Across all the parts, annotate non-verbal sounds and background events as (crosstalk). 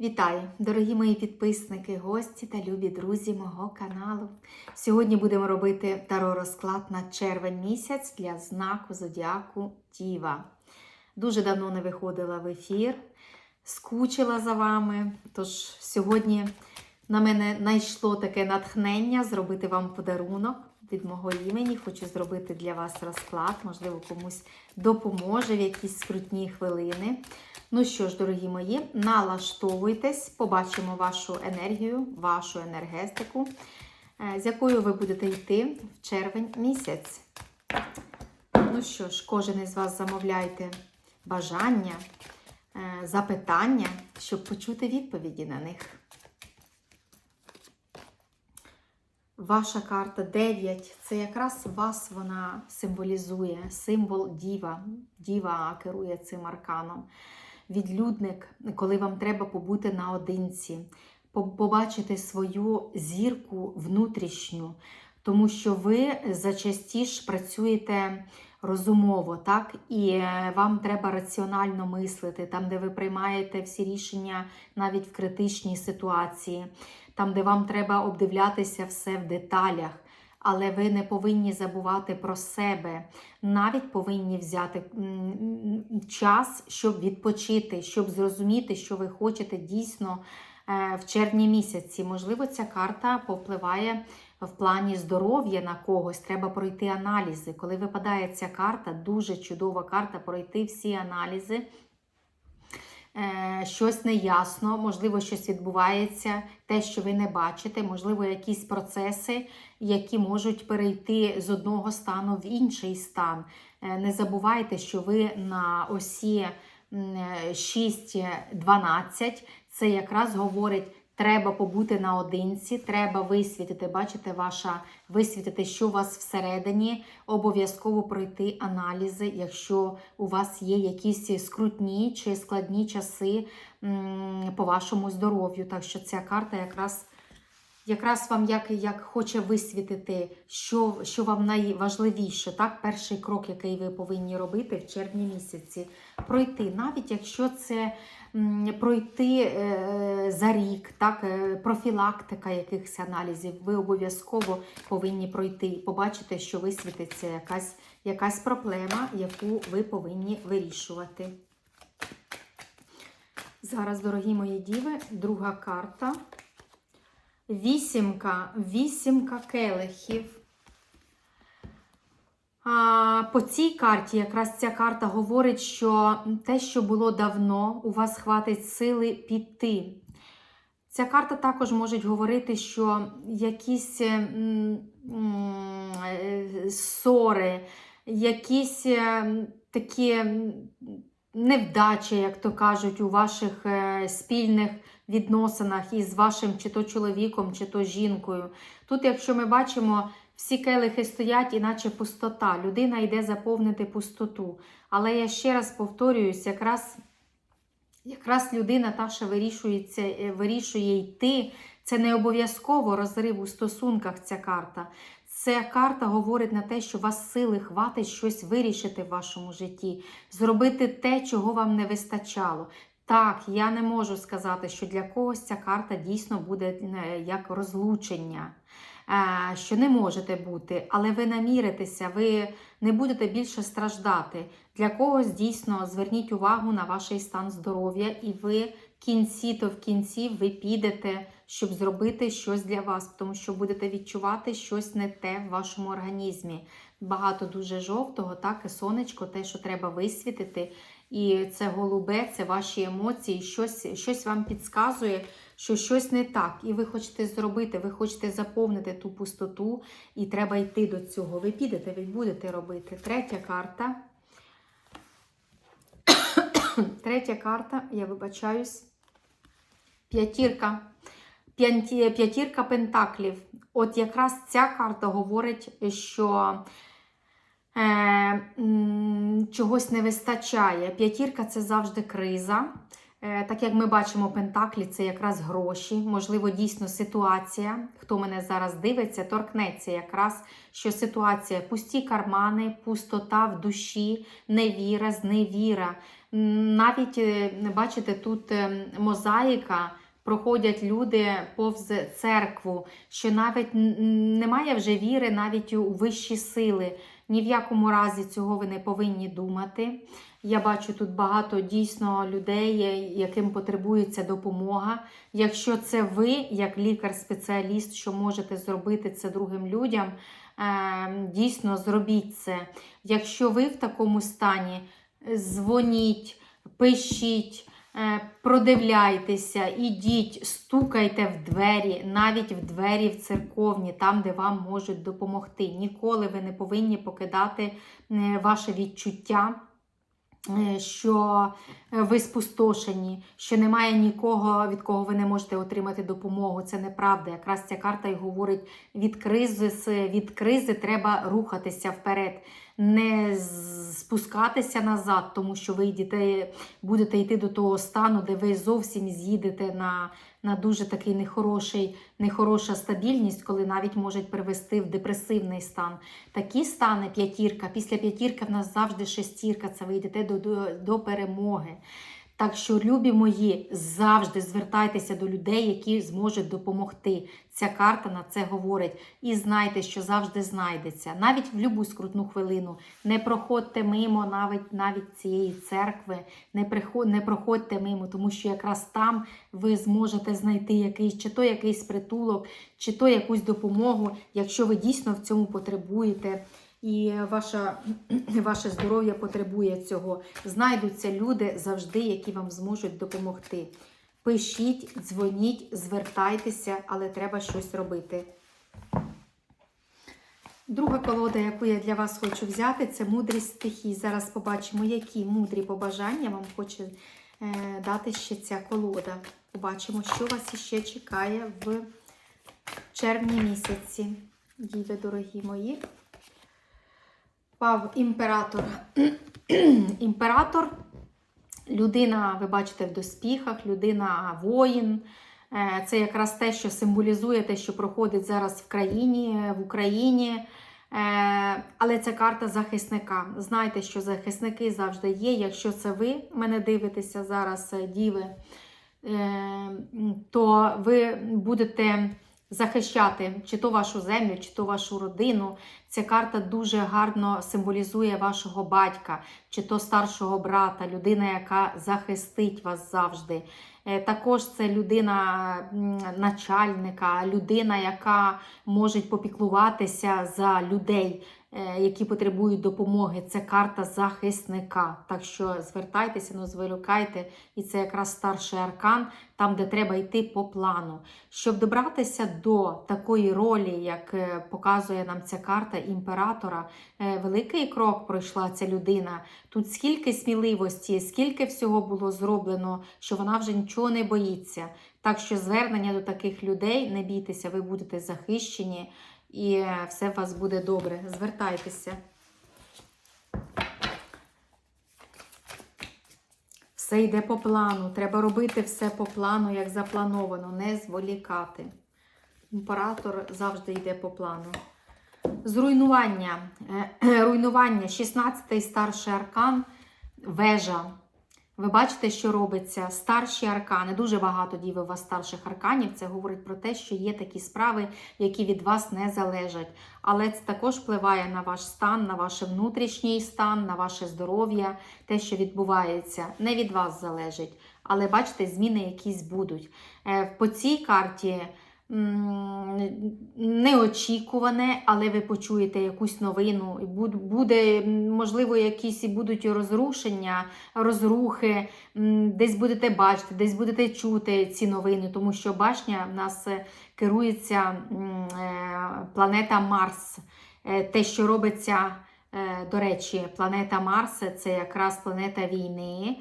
Вітаю, дорогі мої підписники, гості та любі друзі мого каналу. Сьогодні будемо робити таро розклад на червень місяць для знаку зодіаку Діва. Дуже давно не виходила в ефір, скучила за вами. Тож сьогодні на мене найшло таке натхнення зробити вам подарунок від мого імені. Хочу зробити для вас розклад, можливо, комусь допоможе в якісь скрутні хвилини. Ну що ж, дорогі мої, налаштовуйтесь, побачимо вашу енергію, вашу енергетику, е, з якою ви будете йти в червень місяць. Ну що ж, кожен із вас замовляйте бажання, е, запитання, щоб почути відповіді на них. Ваша карта 9 це якраз вас вона символізує, символ діва. Діва керує цим арканом. Відлюдник, коли вам треба побути наодинці, побачити свою зірку внутрішню, тому що ви зачастіш працюєте розумово, так? І е, вам треба раціонально мислити, там, де ви приймаєте всі рішення навіть в критичній ситуації, там, де вам треба обдивлятися все в деталях. Але ви не повинні забувати про себе, навіть повинні взяти час, щоб відпочити, щоб зрозуміти, що ви хочете дійсно е, в червні місяці. Можливо, ця карта повпливає в плані здоров'я на когось. Треба пройти аналізи. Коли випадає ця карта, дуже чудова карта пройти всі аналізи. Е, щось неясно, можливо, щось відбувається, те, що ви не бачите, можливо, якісь процеси, які можуть перейти з одного стану в інший стан. Е, не забувайте, що ви на осі 6-12, це якраз говорить Треба побути наодинці, треба висвітити, бачите, ваша висвітити, що у вас всередині. Обов'язково пройти аналізи, якщо у вас є якісь скрутні чи складні часи по вашому здоров'ю. Так що ця карта якраз якраз вам як як хоче висвітити, що що вам найважливіше. Так, Перший крок, який ви повинні робити в червні місяці, пройти, навіть якщо це пройти е, за рік, так, е, профілактика якихось аналізів, ви обов'язково повинні пройти і побачити, що висвітиться якась, якась проблема, яку ви повинні вирішувати. Зараз, дорогі мої діви, друга карта. Вісімка, вісімка келихів. А, По цій карті, якраз ця карта говорить, що те, що було давно, у вас хватить сили піти. Ця карта також може говорити, що якісь м, м, ссори, якісь такі невдачі, як то кажуть, у ваших е, спільних відносинах із вашим чи то чоловіком, чи то жінкою. Тут, якщо ми бачимо, всі келихи стоять, іначе пустота. Людина йде заповнити пустоту. Але я ще раз повторююсь, якраз якраз людина та, що вирішується, е, вирішує йти, це не обов'язково розрив у стосунках ця карта. Ця карта говорить на те, що у вас сили хватить щось вирішити в вашому житті, зробити те, чого вам не вистачало. Так, я не можу сказати, що для когось ця карта дійсно буде е, як розлучення, е, що не можете бути, але ви наміритеся, ви не будете більше страждати. Для когось дійсно зверніть увагу на ваш стан здоров'я, і ви в кінці, то в кінці ви підете, щоб зробити щось для вас, тому що будете відчувати щось не те в вашому організмі. Багато дуже жовтого, так, і сонечко, те, що треба висвітити. І це голубе, це ваші емоції, щось щось вам підказує, що щось не так. І ви хочете зробити, ви хочете заповнити ту пустоту, і треба йти до цього. Ви підете, ви будете робити. Третя карта. (coughs) Третя карта, я вибачаюсь. П'ятірка. П'ятірка пентаклів. От якраз ця карта говорить, що е, чогось не вистачає. П'ятірка це завжди криза. Е, Так як ми бачимо, Пентаклі це якраз гроші, можливо, дійсно ситуація. Хто мене зараз дивиться, торкнеться якраз, що ситуація пусті кармани, пустота в душі, невіра, зневіра. Навіть е, бачите, тут е, мозаїка. Проходять люди повз церкву, що навіть немає вже віри навіть у вищі сили. Ні в якому разі цього ви не повинні думати. Я бачу тут багато дійсно людей, яким потребується допомога. Якщо це ви, як лікар-спеціаліст, що можете зробити це другим людям, е, дійсно зробіть це. Якщо ви в такому стані, дзвоніть, пишіть. Е, Продивляйтеся, ідіть, стукайте в двері, навіть в двері в церковні, там, де вам можуть допомогти. Ніколи ви не повинні покидати е, ваше відчуття, що е, ви спустошені, що немає нікого, від кого ви не можете отримати допомогу. Це неправда. Якраз ця карта і говорить: від кризи, від кризи треба рухатися вперед. Не спускатися назад, тому що ви йдете, будете йти до того стану, де ви зовсім з'їдете на, на дуже такий нехороший, нехороша стабільність, коли навіть можуть привести в депресивний стан. Такі стани п'ятірка. Після п'ятірки в нас завжди шестірка. Це ви до, до, до перемоги. Так що, любі мої, завжди звертайтеся до людей, які зможуть допомогти. Ця карта на це говорить. І знайте, що завжди знайдеться. Навіть в будь-яку скрутну хвилину. Не проходьте мимо навіть навіть цієї церкви, не, приход, не проходьте мимо, тому що якраз там ви зможете знайти якийсь, чи то якийсь притулок, чи то якусь допомогу, якщо ви дійсно в цьому потребуєте. І ваша, (clears throat) ваше здоров'я потребує цього. Знайдуться люди завжди, які вам зможуть допомогти. Пишіть, дзвоніть, звертайтеся, але треба щось робити. Друга колода, яку я для вас хочу взяти, це мудрість стихій. Зараз побачимо, які мудрі побажання вам хоче е, дати ще ця колода. Побачимо, що вас іще чекає в червні місяці. Діви, дорогі мої. Пав імператор. (clears throat) імператор, людина, ви бачите, в доспіхах, людина воїн. Е, Це якраз те, що символізує те, що проходить зараз в країні, в Україні. Е, Але це карта захисника. Знайте, що захисники завжди є. Якщо це ви мене дивитеся зараз, е, діви, то ви будете захищати чи то вашу землю, чи то вашу родину. Ця карта дуже гарно символізує вашого батька, чи то старшого брата, людина, яка захистить вас завжди. Е, Також це людина начальника, людина, яка може попіклуватися за людей, які потребують допомоги. Це карта захисника. Так що звертайтеся, ну зволікайте, і це якраз старший аркан, там, де треба йти по плану. Щоб добратися до такої ролі, як е, показує нам ця карта імператора, е, великий крок пройшла ця людина. Тут скільки сміливості, скільки всього було зроблено, що вона вже нічого не боїться. Так що звернення до таких людей, не бійтеся, ви будете захищені і все у вас буде добре. Звертайтеся. Все йде по плану. Треба робити все по плану, як заплановано, не зволікати. Імператор завжди йде по плану. Зруйнування. Е, (clears throat) Руйнування. 16-й старший аркан, вежа. Ви бачите, що робиться? Старші аркани. Дуже багато діви у вас старших арканів. Це говорить про те, що є такі справи, які від вас не залежать. Але це також впливає на ваш стан, на ваш внутрішній стан, на ваше здоров'я, те, що відбувається, не від вас залежить. Але бачите, зміни якісь будуть. Е, По цій карті неочікуване, але ви почуєте якусь новину, і буде, можливо, якісь і будуть розрушення, розрухи, десь будете бачити, десь будете чути ці новини, тому що башня в нас е, керується е, планета Марс. Е, Те, що робиться, до речі, планета Марс це якраз планета війни.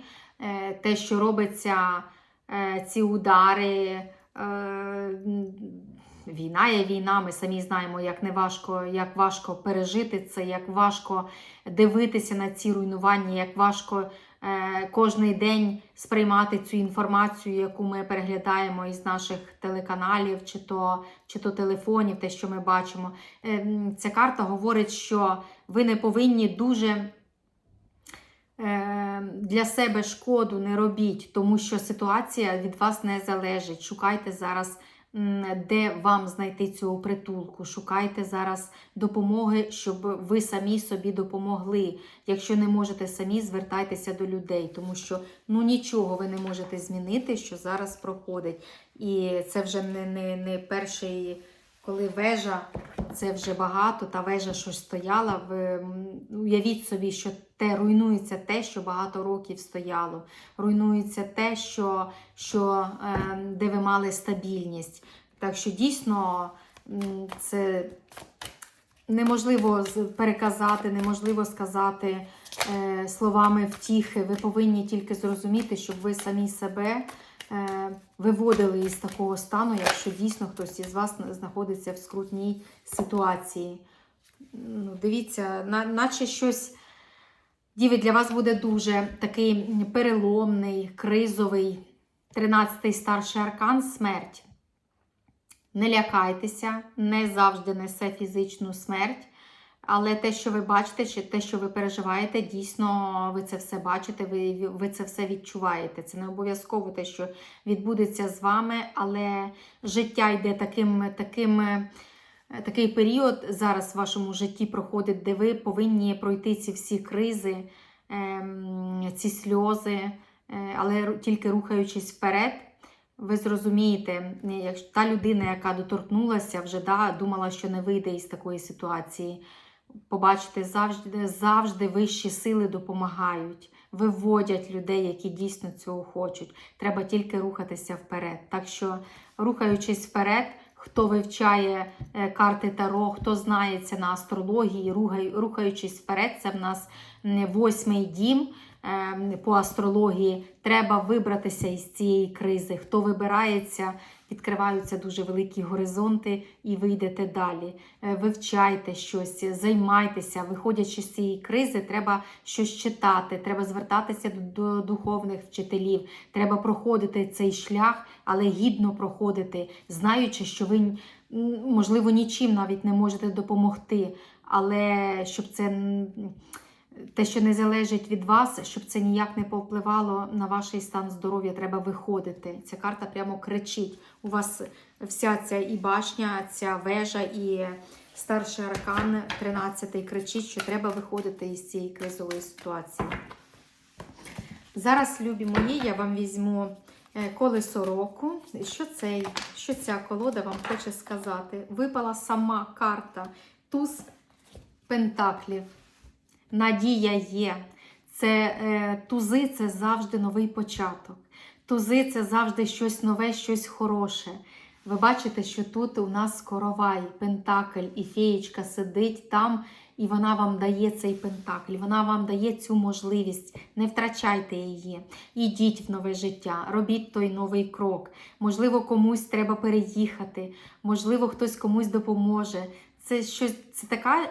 Те, що робиться, ці удари. Е, Війна є війна, ми самі знаємо, як не важко, як важко пережити це, як важко дивитися на ці руйнування, як важко е, кожний день сприймати цю інформацію, яку ми переглядаємо із наших телеканалів, чи то, чи то телефонів, те, що ми бачимо. Е, Ця карта говорить, що ви не повинні дуже е, для себе шкоду не робіть, тому що ситуація від вас не залежить. Шукайте зараз, де вам знайти цього притулку. Шукайте зараз допомоги, щоб ви самі собі допомогли. Якщо не можете самі, звертайтеся до людей, тому що ну нічого ви не можете змінити, що зараз проходить. І це вже не, не, не перший. Коли вежа, це вже багато, та вежа щось стояла. Ви уявіть собі, що те руйнується те, що багато років стояло. Руйнується те, що, що е, де ви мали стабільність. Так що дійсно це неможливо переказати, неможливо сказати е, словами втіхи. Ви повинні тільки зрозуміти, щоб ви самі себе виводили із такого стану, якщо дійсно хтось із вас знаходиться в скрутній ситуації. Ну, дивіться, на, наче щось. Діви, для вас буде дуже такий переломний, кризовий, 13-й старший аркан смерть. Не лякайтеся, не завжди несе фізичну смерть. Але те, що ви бачите, чи те, що ви переживаєте, дійсно ви це все бачите, ви, ви це все відчуваєте. Це не обов'язково те, що відбудеться з вами, але життя йде таким, таким, такий період зараз в вашому житті проходить, де ви повинні пройти ці всі кризи, ем, ці сльози, е, але тільки рухаючись вперед. Ви зрозумієте, якщо та людина, яка доторкнулася, вже да, думала, що не вийде із такої ситуації. Побачите, завжди, завжди вищі сили допомагають, виводять людей, які дійсно цього хочуть. Треба тільки рухатися вперед. Так що, рухаючись вперед, хто вивчає е, карти Таро, хто знається на астрології, рухаючись вперед, це в нас восьмий дім по астрології. Треба вибратися із цієї кризи. Хто вибирається, відкриваються дуже великі горизонти і ви йдете далі. Е, Вивчайте щось, займайтеся. Виходячи з цієї кризи, треба щось читати, треба звертатися до духовних вчителів, треба проходити цей шлях, але гідно проходити, знаючи, що ви можливо нічим навіть не можете допомогти, але щоб це. Те, що не залежить від вас, щоб це ніяк не повпливало на ваш стан здоров'я, треба виходити. Ця карта прямо кричить. У вас вся ця і башня, ця вежа, і старший аркан 13 кричить, що треба виходити із цієї кризової ситуації. Зараз, любі мої, я вам візьму е, колесо року. Що, цей, що ця колода вам хоче сказати? Випала сама карта туз пентаклів. Надія є. Це е, тузи це завжди новий початок. Тузи це завжди щось нове, щось хороше. Ви бачите, що тут у нас коровай, пентакль, і феєчка сидить там, і вона вам дає цей пентакль, вона вам дає цю можливість. Не втрачайте її. Ідіть в нове життя, робіть той новий крок. Можливо, комусь треба переїхати, можливо, хтось комусь допоможе. Це щось це така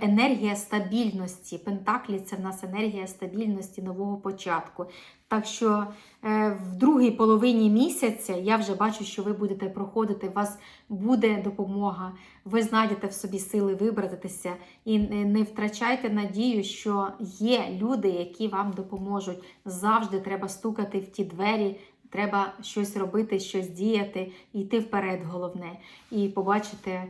енергія стабільності. Пентаклі це в нас енергія стабільності нового початку. Так що е, в другій половині місяця я вже бачу, що ви будете проходити, у вас буде допомога, ви знайдете в собі сили вибратися і не, втрачайте надію, що є люди, які вам допоможуть. Завжди треба стукати в ті двері. Треба щось робити, щось діяти, йти вперед, головне. І побачите,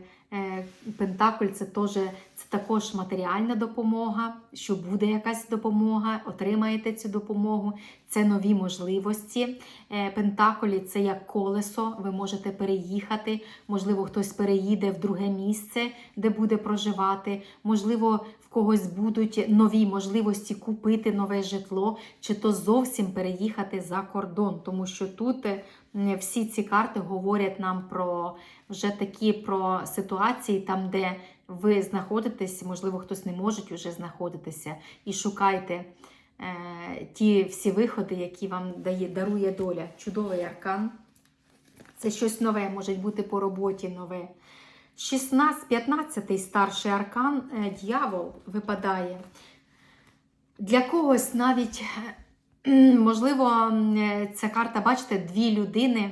Пентакль це теж це також матеріальна допомога, що буде якась допомога, отримаєте цю допомогу. Це нові можливості. Е, Пентаклі це як колесо, ви можете переїхати. Можливо, хтось переїде в друге місце, де буде проживати. Можливо, в когось будуть нові можливості купити нове житло, чи то зовсім переїхати за кордон, тому що тут е, всі ці карти говорять нам про вже такі про ситуації, там, де ви знаходитесь, можливо, хтось не може вже знаходитися, і шукайте е, ті всі виходи, які вам дає, дарує доля. Чудовий аркан. Це щось нове, може бути по роботі нове. 16, 15 старший аркан, е, дьявол випадає. Для когось навіть Можливо, ця карта, бачите, дві людини,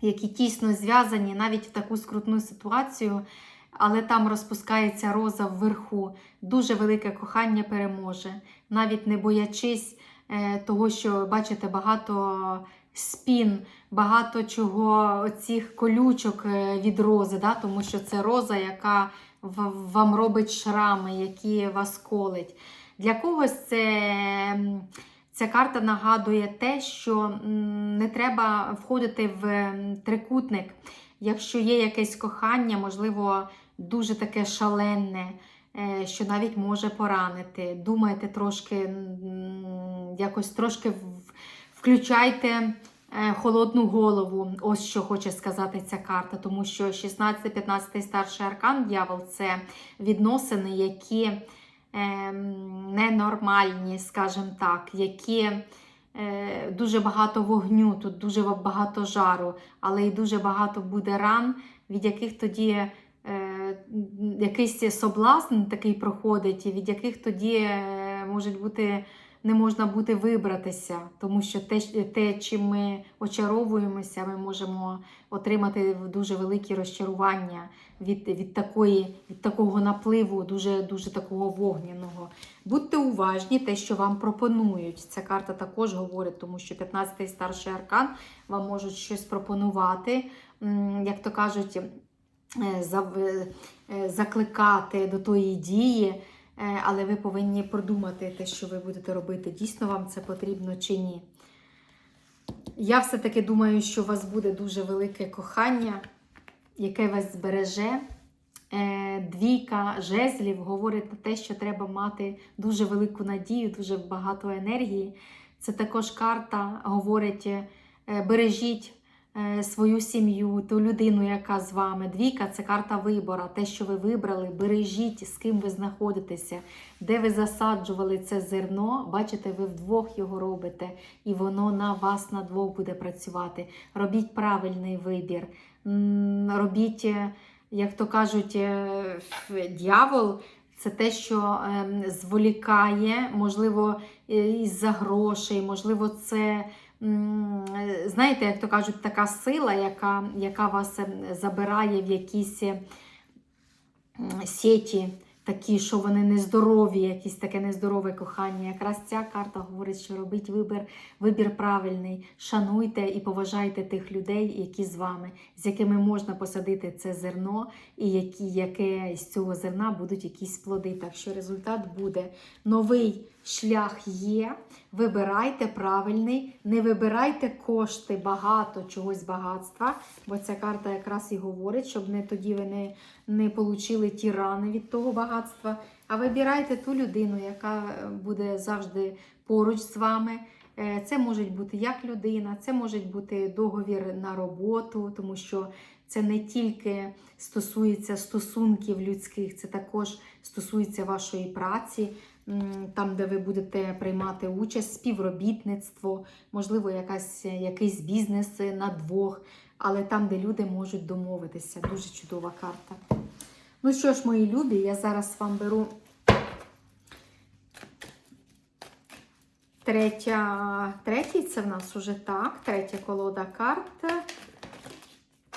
які тісно зв'язані навіть в таку скрутну ситуацію, але там розпускається роза вверху. Дуже велике кохання переможе, навіть не боячись е, того, що бачите, багато спін, багато чого оцих колючок е, від рози, да? тому що це роза, яка вам робить шрами, які вас колить. Для когось це. Ця карта нагадує те, що не треба входити в трикутник. Якщо є якесь кохання, можливо, дуже таке шаленне, е, що навіть може поранити. Думайте трошки, якось трошки включайте е, холодну голову. Ось що хоче сказати ця карта, тому що 16-15 старший аркан дьявол це відносини, які ненормальні, скажімо так, які е, дуже багато вогню, тут дуже багато жару, але й дуже багато буде ран, від яких тоді е, якийсь соблазн такий проходить, і від яких тоді е, можуть бути. Не можна буде вибратися, тому що те, те, чим ми очаровуємося, ми можемо отримати дуже великі розчарування від, від, такої, від такого напливу, дуже, дуже такого вогняного. Будьте уважні, те, що вам пропонують. Ця карта також говорить, тому що 15-й старший аркан вам можуть щось пропонувати, як то кажуть, е, зав- е, закликати до тої дії. Е, Але ви повинні продумати те, що ви будете робити, дійсно вам це потрібно чи ні. Я все-таки думаю, що у вас буде дуже велике кохання, яке вас збереже. Е, Двійка жезлів говорить на те, що треба мати дуже велику надію, дуже багато енергії. Це також карта говорить: е, бережіть свою сім'ю, ту людину, яка з вами. Двійка це карта вибора. Те, що ви вибрали, бережіть, з ким ви знаходитеся, де ви засаджували це зерно. Бачите, ви вдвох його робите, і воно на вас на двох буде працювати. Робіть правильний вибір. Робіть, е, як то кажуть, е, дьявол. Це те, що ем, зволікає, можливо, е, із-за грошей, можливо, це, е, знаєте, як то кажуть, така сила, яка, яка вас ем, забирає в якісь е, м, сеті, такі, що вони нездорові, якісь таке нездорове кохання. Якраз ця карта говорить, що робіть вибір, вибір правильний. Шануйте і поважайте тих людей, які з вами, з якими можна посадити це зерно, і які, яке з цього зерна будуть якісь плоди. Так що результат буде новий шлях є. Вибирайте правильний, не вибирайте кошти, багато чогось багатства, бо ця карта якраз і говорить, щоб не тоді ви не, не получили ті рани від того багатства. А вибирайте ту людину, яка е, буде завжди поруч з вами. Е, Це може бути як людина, це може бути договір на роботу, тому що це не тільки стосується стосунків людських, це також стосується вашої праці, там, де ви будете приймати участь, співробітництво, можливо, якась, якийсь бізнес на двох, але там, де люди можуть домовитися. Дуже чудова карта. Ну що ж, мої любі, я зараз вам беру третя, третій, це в нас уже так, третя колода карт.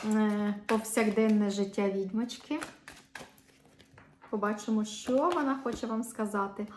Е, Повсякденне життя відьмочки. Побачимо, що вона хоче вам сказати.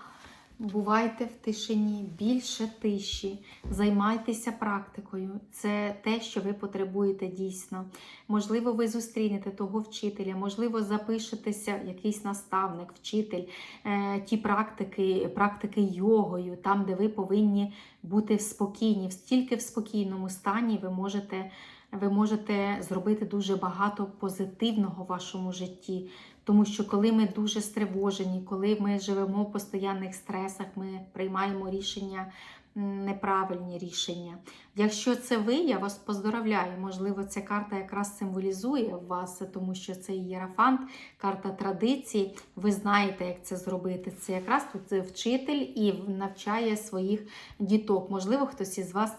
Бувайте в тишині, більше тиші, займайтеся практикою. Це те, що ви потребуєте дійсно. Можливо, ви зустрінете того вчителя, можливо, запишетеся, якийсь наставник, вчитель, е, ті практики, практики йогою, там, де ви повинні бути в спокійні, тільки в спокійному стані ви можете. Ви можете зробити дуже багато позитивного в вашому житті, тому що коли ми дуже стривожені, коли ми живемо в постійних стресах, ми приймаємо рішення, неправильні рішення. Якщо це ви, я вас поздоровляю. Можливо, ця карта якраз символізує вас, тому що це ієрафант, карта традицій. Ви знаєте, як це зробити. Це якраз тут вчитель і навчає своїх діток. Можливо, хтось із вас е,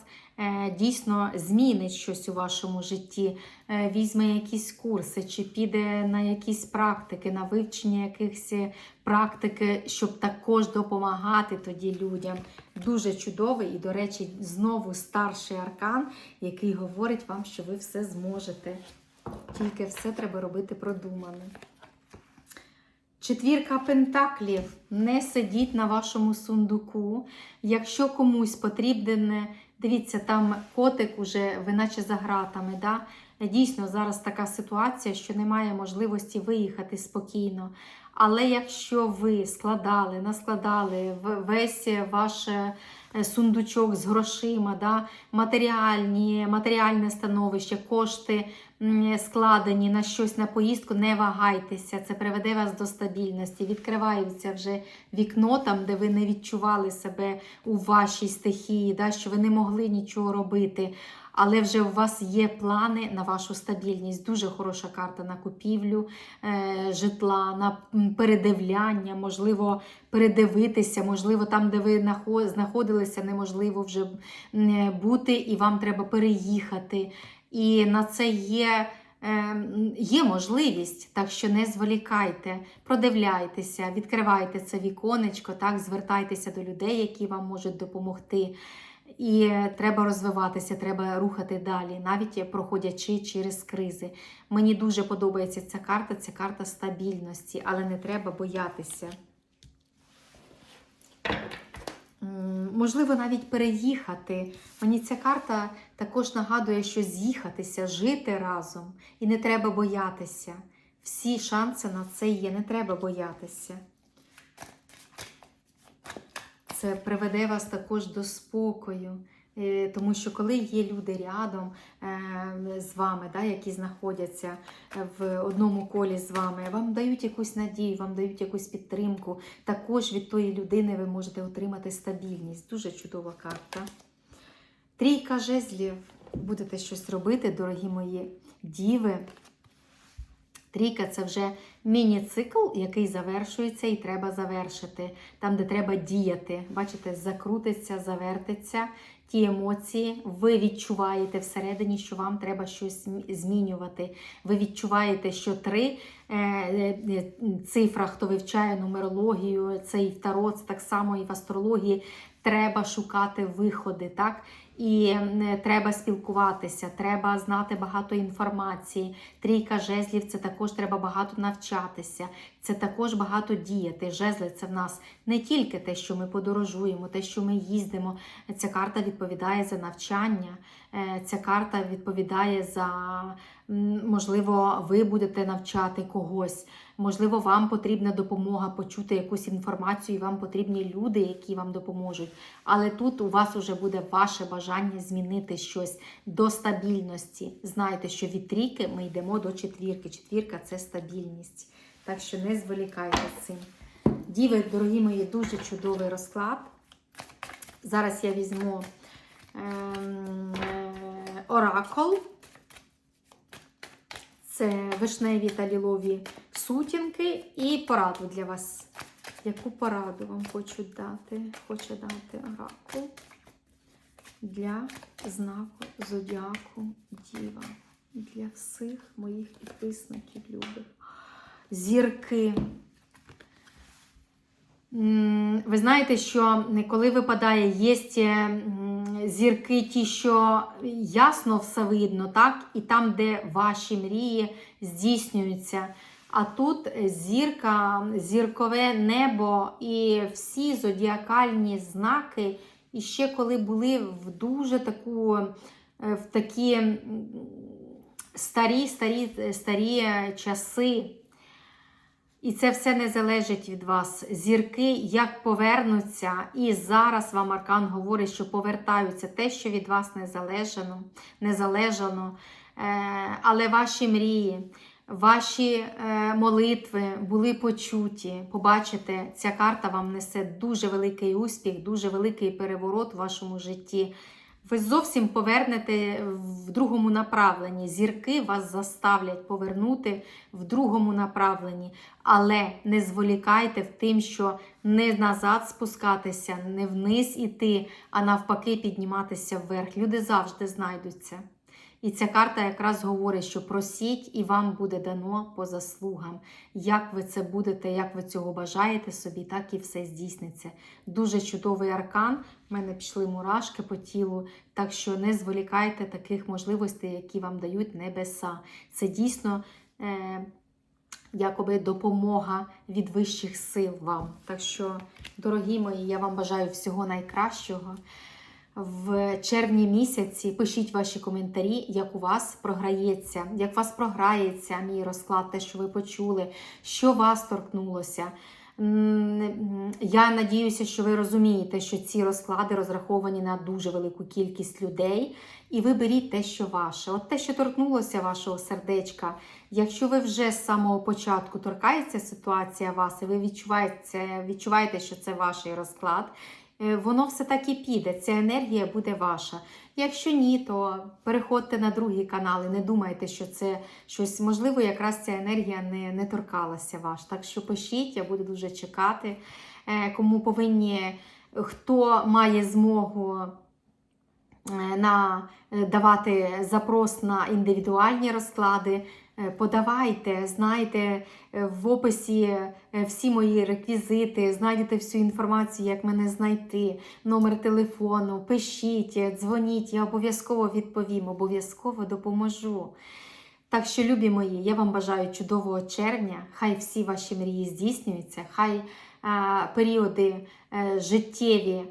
дійсно змінить щось у вашому житті, е, візьме якісь курси, чи піде на якісь практики, на вивчення якихось е, практики, щоб також допомагати тоді людям. Дуже чудовий і, до речі, знову старший аркан, який говорить вам, що ви все зможете. Тільки все треба робити продумано. Четвірка пентаклів. Не сидіть на вашому сундуку. Якщо комусь потрібне, дивіться, там котик уже, ви наче за гратами. Да? Дійсно, зараз така ситуація, що немає можливості виїхати спокійно. Але якщо ви складали, наскладали весь ваш е, сундучок з грошима, да, матеріальні, матеріальне становище, кошти складені на щось на поїздку, не вагайтеся, це приведе вас до стабільності. Відкривається вже вікно там, де ви не відчували себе у вашій стихії, да, що ви не могли нічого робити. Але вже у вас є плани на вашу стабільність. Дуже хороша карта на купівлю е, житла, на передивляння, можливо, передивитися, можливо, там, де ви знаходилися, неможливо вже бути, і вам треба переїхати. І на це є. е, Є можливість, так що не зволікайте, продивляйтеся, відкривайте це віконечко, так, звертайтеся до людей, які вам можуть допомогти. І треба розвиватися, треба рухати далі, навіть проходячи через кризи. Мені дуже подобається ця карта, це карта стабільності, але не треба боятися. Можливо, навіть переїхати. Мені ця карта також нагадує, що з'їхатися, жити разом. І не треба боятися. Всі шанси на це є, не треба боятися. Це приведе вас також до спокою. Е, Тому що коли є люди рядом е, з вами, да, які знаходяться в одному колі з вами, вам дають якусь надію, вам дають якусь підтримку. Також від тої людини ви можете отримати стабільність. Дуже чудова карта. Трійка жезлів. Будете щось робити, дорогі мої діви. Трійка це вже міні-цикл, який завершується і треба завершити. Там, де треба діяти. Бачите, закрутиться, завертиться ті емоції. Ви відчуваєте всередині, що вам треба щось змінювати. Ви відчуваєте, що три е, е, цифра, хто вивчає нумерологію, це і в таро, так само і в астрології. Треба шукати виходи, так? І треба спілкуватися, треба знати багато інформації. Трійка жезлів це також треба багато навчатися, це також багато діяти. Жезли це в нас не тільки те, що ми подорожуємо, те, що ми їздимо. Ця карта відповідає за навчання, е, ця карта відповідає за можливо, ви будете навчати когось. Можливо, вам потрібна допомога почути якусь інформацію, і вам потрібні люди, які вам допоможуть. Але тут у вас вже буде ваше бажання змінити щось до стабільності. Знайте, що від трійки ми йдемо до четвірки. Четвірка це стабільність. Так що не зволікайте з цим. Діви, дорогі мої, дуже чудовий розклад. Зараз я візьму ем, е, оракул. Це вишневі та лілові сутінки і пораду для вас. Яку пораду вам хочу дати? Хоче дати оракул для знаку зодіаку Діва. Для всіх моїх підписників любих. Зірки. Ви знаєте, що коли випадає, є зірки, ті, що ясно все видно, так? і там, де ваші мрії здійснюються. А тут зірка, зіркове небо і всі зодіакальні знаки, і ще коли були в дуже таку, е, в такі старі, старі, старі часи. І це все не залежить від вас. Зірки як повернуться, і зараз вам Аркан говорить, що повертаються те, що від вас не залежано, не залежано. Е, але ваші мрії, ваші е, молитви були почуті. Побачите, ця карта вам несе дуже великий успіх, дуже великий переворот в вашому житті. Ви зовсім повернете в другому направленні. Зірки вас заставлять повернути в другому направленні. Але не зволікайте в тим, що не назад спускатися, не вниз іти, а навпаки підніматися вверх. Люди завжди знайдуться. І ця карта якраз говорить, що просіть і вам буде дано по заслугам. Як ви це будете, як ви цього бажаєте собі, так і все здійсниться. Дуже чудовий аркан. У мене пішли мурашки по тілу, так що не зволікайте таких можливостей, які вам дають небеса. Це дійсно е, якоби допомога від вищих сил вам. Так що, дорогі мої, я вам бажаю всього найкращого. В червні місяці пишіть ваші коментарі, як у вас програється, як у вас програється мій розклад, те, що ви почули, що вас торкнулося. Я надіюся, що ви розумієте, що ці розклади розраховані на дуже велику кількість людей, і ви беріть те, що ваше. От те, що торкнулося вашого сердечка. Якщо ви вже з самого початку торкається ситуація вас, і ви відчуваєте, відчуваєте, що це ваш розклад, воно все так і піде, ця енергія буде ваша. Якщо ні, то переходьте на другі канали, не думайте, що це щось можливо, якраз ця енергія не, не торкалася ваш. Так що пишіть, я буду дуже чекати. Е, Кому повинні, хто має змогу е, на, е, давати запрос на індивідуальні розклади, е, подавайте, знайте е, в описі е, всі мої реквізити, знайдете всю інформацію, як мене знайти, номер телефону, пишіть, е, дзвоніть, я обов'язково відповім, обов'язково допоможу. Так що, любі мої, я вам бажаю чудового червня. Хай всі ваші мрії здійснюються, хай е, періоди е, життєві, е,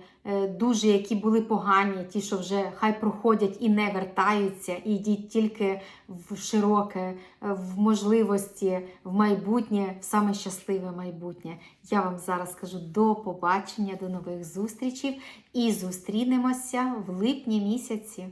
дуже які були погані, ті, що вже хай проходять і не вертаються, і йдіть тільки в широке, е, в можливості, в майбутнє, в саме щасливе майбутнє. Я вам зараз кажу до побачення, до нових зустрічей і зустрінемося в липні місяці.